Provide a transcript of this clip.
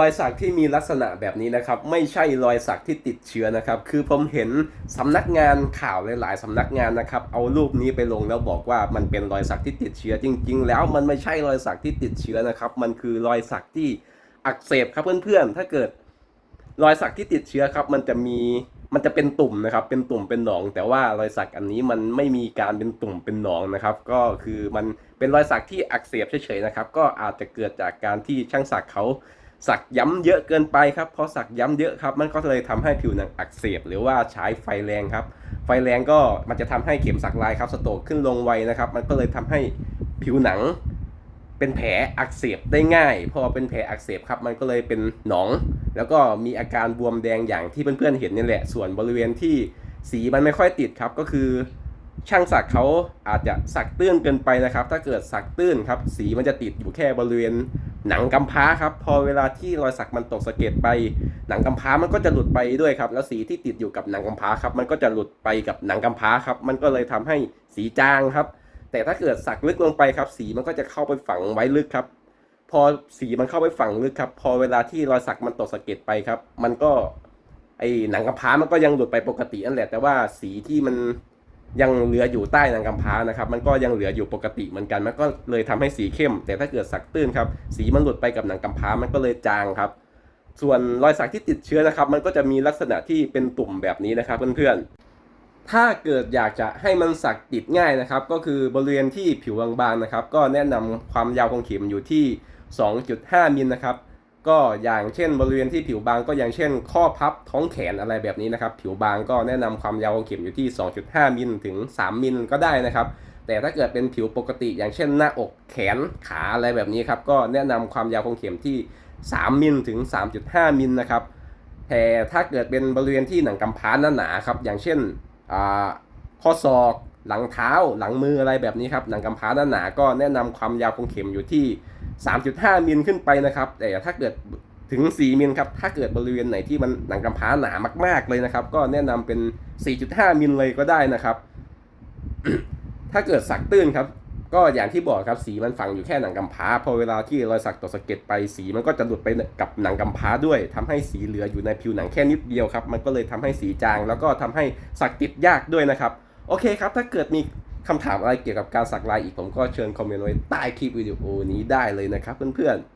รอยสักที่มีลักษณะแบบนี้นะครับ ไม่ใช่รอยสักที่ติดเชื้อนะครับ คือผมเห็นสำนักงานข่าวหลายๆสำนักงานนะครับ เอารูปนี้ไปลงแล้วบอกว่ามันเป็นรอยสักที่ติดเชื้อจริง ๆ แล้วมันไม่ใช่รอยสักที่ติดเชื้อนะครับ มันคือรอยสักที่อักเสบครับเพื่อนๆ ถ้าเกิด รอยสักที่ติดเชื้อครับ มันจะมีมันจะเป็นตุ่มนะครับ เป็นตุ่มเป็นหนอง แต่ว่ารอยสักอันนี้มันไม่มีการเป็นตุ่มเป็นหนองนะครับ ก็คือมันเป็นรอยสักที่อักเสบเฉยๆนะครับ ก็อาจจะเกิดจากการที่ช่างสักเขา สักย้ำเยอะเกินไปครับพอสักย้ำเยอะครับ มันก็เลยทำให้ผิวหนังอักเสบหรือว่าใช้ไฟแรงครับ ไฟแรงก็มันจะทำให้เข็มสักลายครับ สโตกขึ้นลงไวนะครับ มันก็เลยทำให้ผิวหนัง เป็นแผลอักเสบได้ง่าย พอเป็นแผลอักเสบครับ มันก็เลยเป็นหนอง แล้วก็มีอาการบวมแดงอย่างที่เพื่อนๆเห็นนี่แหละ ส่วนบริเวณที่สีมันไม่ค่อยติดครับก็คือช่างสักเขาอาจจะสักตื้นเกินไปนะครับ ถ้าเกิดสักตื้นครับ สีมันจะติดอยู่แค่บริเวณ หนังกำพร้าครับ พอเวลาที่รอยสักมันตกสะเก็ดไป หนังกำพร้ามันก็จะหลุดไปด้วยครับ แล้วสีที่ติดอยู่กับหนังกำพร้าครับ มันก็จะหลุดไปกับหนังกำพร้าครับ มันก็เลยทำให้สีจางครับ แต่ถ้าเกิดสักลึกลงไปครับ สีมันก็จะเข้าไปฝังไว้ลึกครับ พอสีมันเข้าไปฝังลึกครับ พอเวลาที่รอยสักมันตกสะเก็ดไปครับ มันก็ไอหนังกำพร้ามันก็ยังหลุดไปปกตินั่นแหละ แต่ว่าสีที่มัน ยังเหลืออยู่ใต้หนังกำพร้านะครับ มันก็ยังเหลืออยู่ปกติเหมือนกัน มันก็เลยทำให้สีเข้ม แต่ถ้าเกิดสักตื้นครับ สีมันหลุดไปกับหนังกำพร้ามันก็เลยจางครับ ส่วนรอยสักที่ติดเชื้อนะครับ มันก็จะมีลักษณะที่เป็นตุ่มแบบนี้นะครับเพื่อนๆ ถ้าเกิดอยากจะให้มันสักติดง่ายนะครับ ก็คือบริเวณที่ผิวบางๆนะครับ ก็แนะนำความยาวของเข็มอยู่ที่ 2.5มิลนะครับ ก็อย่างเช่นบริเวณที่ผิวบางก็อย่างเช่น ข้อพับท้องแขนอะไรแบบนี้นะครับ ผิวบางก็แนะนำความยาวของเข็มอยู่ที่ 2.5 มิลถึง 3 มิลก็ได้นะครับ แต่ถ้าเกิดเป็นผิวปกติ อย่างเช่นหน้าอกแขนขาอะไรแบบนี้ครับก็แนะนำความยาวของเข็มที่ 3 มิลถึง 3.5 มิลนะครับแต่ถ้าเกิดเป็นบริเวณที่หนังกำพร้าหนาๆครับอย่างเช่นข้อศอกหลังเท้าหลังมืออะไรแบบนี้ครับหนังกำพร้าหนาๆก็แนะนำความยาวของเข็มอยู่ที่ 3.5 มิลขึ้นไปนะครับ แต่ถ้าเกิดถึง 4 มิลครับ ถ้าเกิดบริเวณไหนที่มันหนังกำพร้าหนามาก ๆเลยนะครับ ก็แนะนำเป็น 4.5 มิลเลยก็ได้นะครับ ถ้าเกิดสักตื้นครับ ก็อย่างที่บอกครับ สีมันฝังอยู่แค่หนังกำพร้า พอเวลาที่รอยสักตกสะเก็ดไป สีมันก็จะหลุดไปกับหนังกำพร้าด้วยทำให้สีเหลืออยู่ในผิวหนังแค่นิดเดียวครับ มันก็เลยทำให้สีจาง แล้วก็ทำให้สักติดยากด้วยนะครับ โอเคครับ ถ้าเกิดมี คำถามอะไรเกี่ยวกับการสักลายอีกผมก็เชิญคอมเมนต์ไว้ใต้คลิปวิดีโอนี้ได้เลยนะครับเพื่อนๆ